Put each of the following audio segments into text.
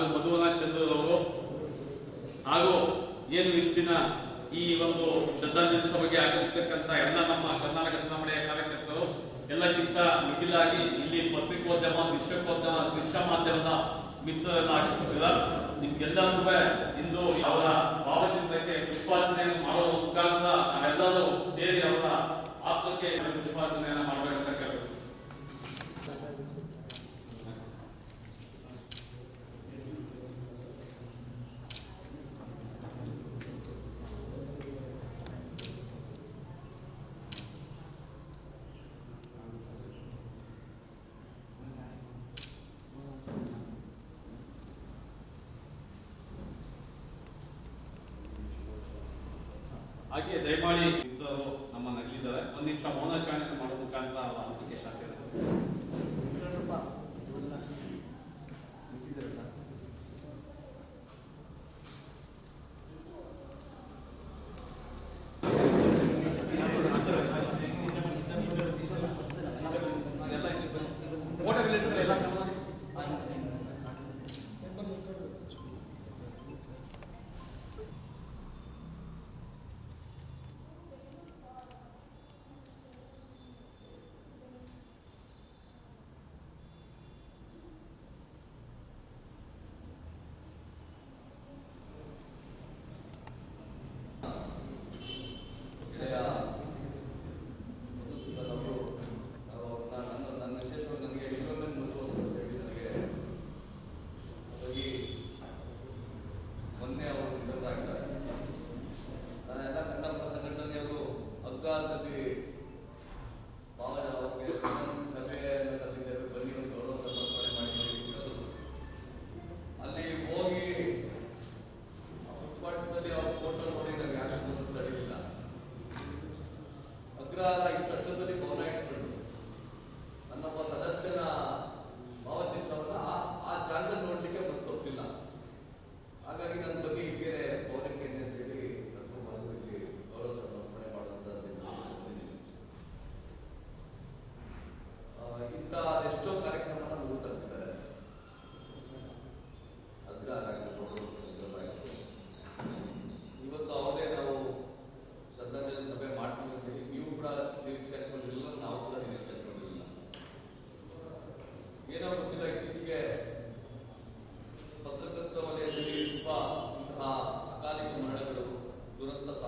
ಹಾಗೂ ಮಧುವನಾಥ್ ಚಂದ್ರದವರು. ಹಾಗೂ ಏನು ಇಂದಿನ ಈ ಒಂದು ಶ್ರದ್ಧಾಂಜಲಿ ಸಭೆಗೆ ಆಗಮಿಸಿರ್ತಕ್ಕಂಥ ಎಲ್ಲ ನಮ್ಮ ಕರ್ನಾಟಕ ಚುನಾವಣೆಯ ಕಾರ್ಯಕರ್ತರು, ಎಲ್ಲಕ್ಕಿಂತ ಮಿಗಿಲಾಗಿ ಇಲ್ಲಿ ಪತ್ರಿಕೋದ್ಯಮ, ವಿಶ್ವಕೋದ್ಯಮ, ದೃಶ್ಯ ಮಾಧ್ಯಮದ ಮಿತ್ರರನ್ನು ಆಗಮಿಸಿದ್ದಾರೆ ನಿಮ್ಗೆಲ್ಲರಿಗೂ ಇಂದು ಹಾಗೆ ದಯಮಾಡಿ ನಮ್ಮ ನಗಲಿದ್ದಾರೆ. ಒಂದು ನಿಮಿಷ ಮೌನಾಚರಣೆ.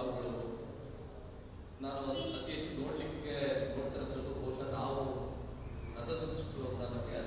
ಸ್ಥಳಗಳು ನಾನು ಅತಿ ಹೆಚ್ಚು ನೋಡಲಿಕ್ಕೆ ನೋಡ್ತಿರೋದ್ರ ಬಹುಶಃ ನಾವು ಅದರಷ್ಟು ನನಗೆ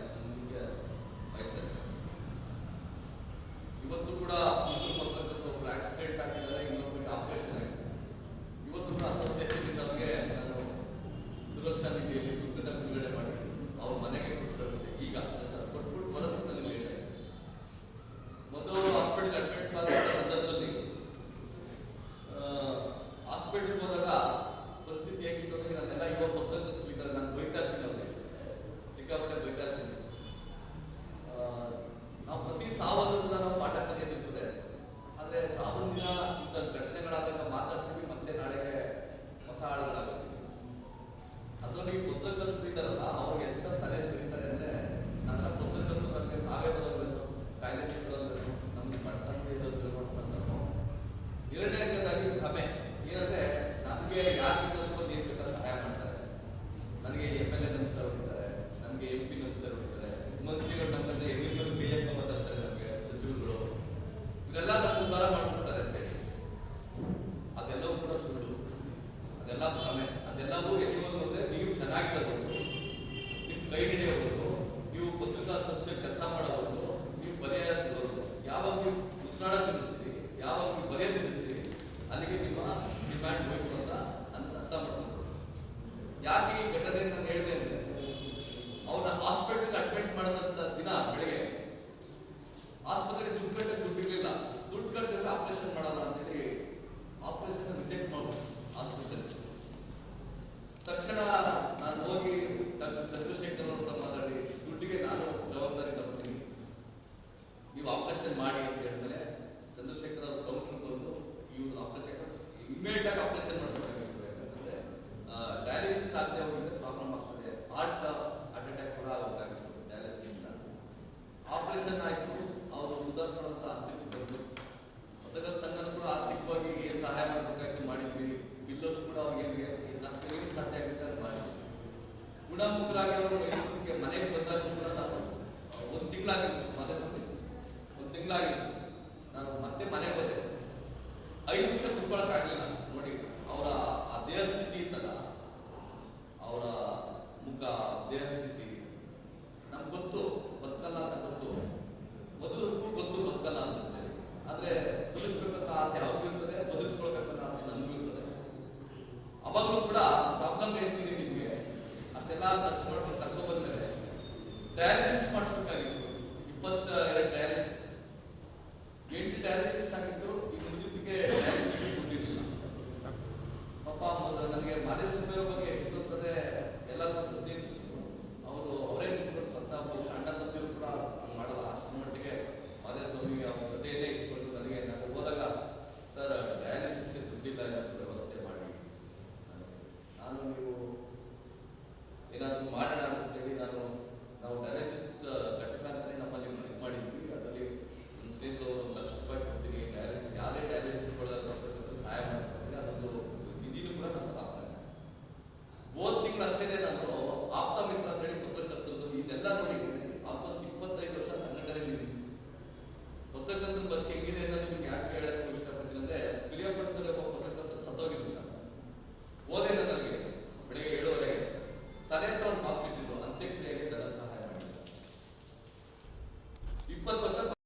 ಕಳೆದಂತ ದಿನ ಬೆಳಿಗ್ಗೆ ಆಸ್ಪತ್ರೆಗೆ ದುಡ್ಡು ಕಟ್ಟಕ್ಕೆ ದುಡ್ಡಿರಲಿಲ್ಲ ದುಡ್ಡು ಕಟ್ಟಕ್ಕೆ ಅಷ್ಟೆಲ್ಲ ಖರ್ಚು ಮಾಡ್ಕೊಂಡು ತಗೊಂಡು ಬಂದ್ಮೇಲೆ ಡಯಾಲಿಸಿಸ್ ಮಾಡಿಸ್ಬೇಕಾಗಿತ್ತು